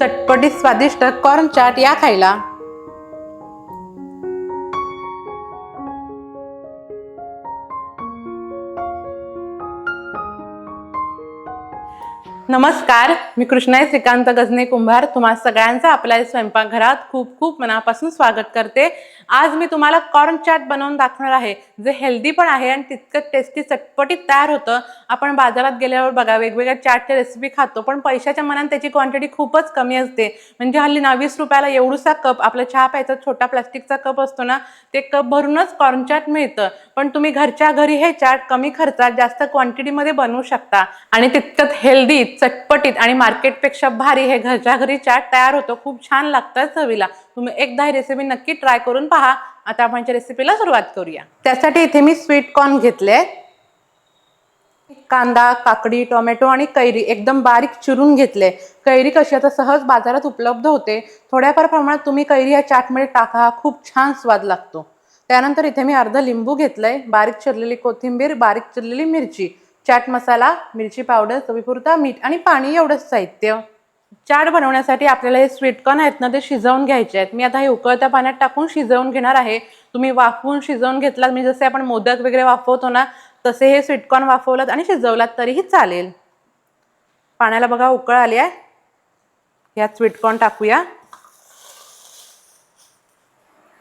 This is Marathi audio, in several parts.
चटपटीत स्वादिष्ट कॉर्न चाट या खायला. नमस्कार मी कृष्णाई श्रीकांत गजने कुंभार. तुम्हा सगळ्यांचं आपल्या स्वयंपाकघरात खूप खूप मनापासून स्वागत करते. आज मी तुम्हाला कॉर्न चाट बनवून दाखवणार आहे. जे हेल्दी पण आहे आणि तितकं टेस्टी चटपटीत तयार होतं. आपण बाजारात गेल्यावर बघा वेगवेगळ्या चाटच्या रेसिपी खातो पण पैशाच्या मनात त्याची क्वांटिटी खूपच कमी असते. म्हणजे हल्ली ना वीस रुपयाला एवढूसा कप आपला चहा प्यायचा छोटा प्लास्टिकचा कप असतो ना ते कप भरूनच कॉर्न चाट मिळतं. पण तुम्ही घरच्या घरी हे चाट कमी खर्चात जास्त क्वांटिटीमध्ये बनवू शकता. आणि तितकंच हेल्दी चटपटीत आणि मार्केटपेक्षा भारी हे घरच्या घरी चाट तयार होतो. खूप छान लागतात चवीला. तुम्ही एकदा ही रेसिपी नक्की ट्राय करून पहा. आता आपण रेसिपीला सुरुवात करूया. त्यासाठी इथे मी स्वीट कॉर्न घेतले. कांदा काकडी टोमॅटो आणि कैरी एकदम बारीक चिरून घेतले. कैरी कशी आता सहज बाजारात उपलब्ध होते. थोड्याफार प्रमाणात तुम्ही कैरी या चाटमध्ये टाका. खूप छान स्वाद लागतो. त्यानंतर इथे मी अर्ध लिंबू घेतलंय. बारीक चिरलेली कोथिंबीर बारीक चिरलेली मिरची. चाट मसाला मिरची पावडर चवीपुरता मीठ आणि पाणी एवढंच साहित्य. चाट बनवण्यासाठी आपल्याला हे स्वीटकॉर्न आहेत ना ते शिजवून घ्यायचे आहेत. मी आता हे उकळत्या पाण्यात टाकून शिजवून घेणार आहे. तुम्ही वाफवून शिजवून घेतलात म्हणजे जसे आपण मोदक वगैरे वाफवतो ना तसे हे स्वीटकॉर्न वाफवलात आणि शिजवलात तरीही चालेल. पाण्याला बघा उकळ आली आहे. ह्यात स्वीटकॉर्न टाकूया.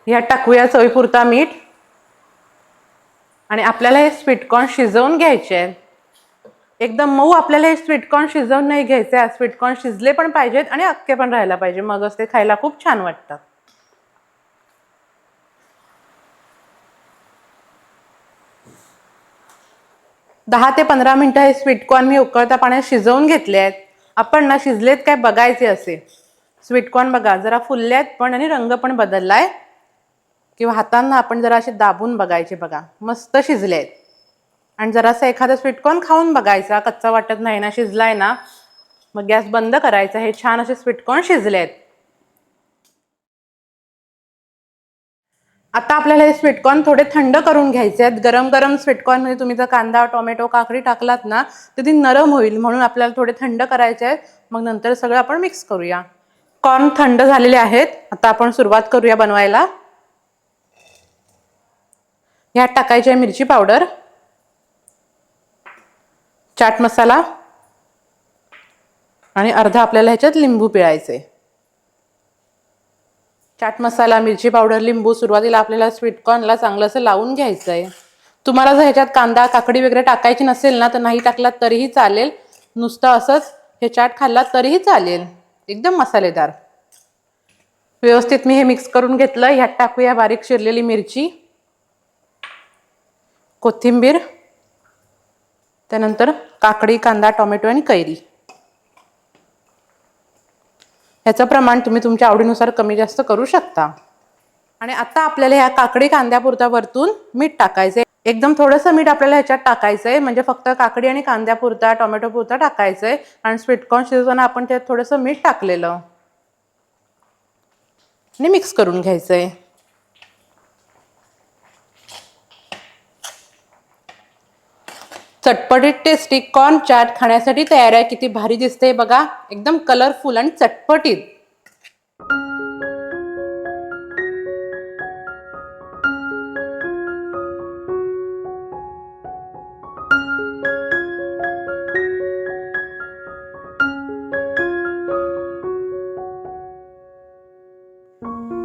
ह्यात टाकूया चवीपुरता मीठ. आणि आपल्याला हे स्वीटकॉर्न शिजवून घ्यायचे आहेत. एकदम मऊ आपल्याला हे स्वीटकॉर्न शिजवून नाही घ्यायचे आहे. स्वीटकॉर्न शिजले पण पाहिजेत आणि अख्खे पण राहायला पाहिजे. मगच ते खायला खूप छान वाटतात दहा ते पंधरा मिनटं हे स्वीटकॉर्न मी उकळत्या पाण्यात शिजवून घेतले आहेत. आपण ना शिजलेत काय बघायचे असे. स्वीटकॉर्न बघा जरा फुलले आहेत पण आणि रंग पण बदललाय. किंवा हातांना आपण जरा असे दाबून बघायचे बघा. मस्त शिजले आहेत. आणि जरासा एखादा स्वीटकॉर्न खाऊन बघायचा. कच्चा वाटत नाही ना शिजलाय ना मग गॅस बंद करायचा. हे छान असे स्वीटकॉर्न शिजले आहेत आता आपल्याला हे स्वीटकॉर्न थोडे थंड करून घ्यायचे आहेत. गरम गरम स्वीटकॉर्न म्हणजे तुम्ही जर कांदा टोमॅटो काकडी टाकलात ना तर ती नरम होईल. म्हणून आपल्याला थोडे थंड करायचे आहेत. मग नंतर सगळं आपण मिक्स करूया. कॉर्न थंड झालेले आहेत. आता आपण सुरुवात करूया बनवायला. ह्यात टाकायची आहे मिरची पावडर. चाट मसाला आणि अर्धा आपल्याला ह्याच्यात लिंबू पिळायचे. चाट मसाला मिरची पावडर लिंबू सुरुवातीला आपल्याला स्वीटकॉर्नला चांगलं असं लावून घ्यायचं आहे तुम्हाला जर ह्याच्यात कांदा काकडी वगैरे टाकायची नसेल ना तर नाही टाकलात तरीही चालेल. नुसतं असंच हे चाट खाल्लात तरीही चालेल. एकदम मसालेदार. व्यवस्थित मी हे मिक्स करून घेतलं. ह्यात टाकूया बारीक शिरलेली मिरची कोथिंबीर त्यानंतर काकडी कांदा टोमॅटो आणि कैरी. ह्याचं प्रमाण तुम्ही तुमच्या आवडीनुसार कमी जास्त करू शकता. आणि आता आपल्याला ह्या काकडी कांद्यापुरता वरतून मीठ टाकायचं एकदम थोडंसं मीठ आपल्याला ह्याच्यात टाकायचं आहे म्हणजे फक्त काकडी आणि कांद्यापुरता टोमॅटो पुरता आहे आणि स्वीटकॉर्न शिजवताना आपण त्यात थोडंसं मीठ टाकलेलं. आणि मिक्स करून घ्यायचं आहे चटपटीत टेस्टी कॉर्न चाट खाण्यासाठी तयार आहे. किती भारी दिसते बघा. एकदम कलरफुल आणि चटपटीत.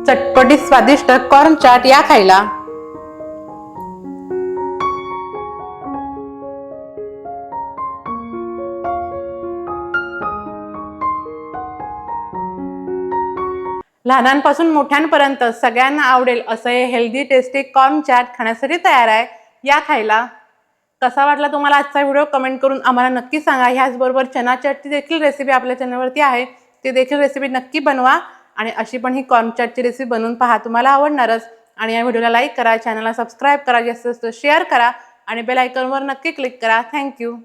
चटपटीत स्वादिष्ट कॉर्न चाट या खायला. लहानांपासून मोठ्यांपर्यंत सगळ्यांना आवडेल असं हे हेल्दी टेस्टी कॉर्न चाट खाण्यासाठी तयार आहे. या खायला. कसा वाटला तुम्हाला आजचा व्हिडिओ? कमेंट करून आम्हाला नक्की सांगा. ह्याचबरोबर चना चाटची देखील रेसिपी आपल्या चॅनलवरती आहे. ती देखील रेसिपी नक्की बनवा. आणि अशी पण ही कॉर्न चाटची रेसिपी बनवून पहा. तुम्हाला आवडणारच. आणि या व्हिडिओला लाईक करा. चॅनलला सबस्क्राईब करा. जास्तीत जास्त शेअर करा. आणि बेल आयकॉनवर नक्की क्लिक करा. थँक्यू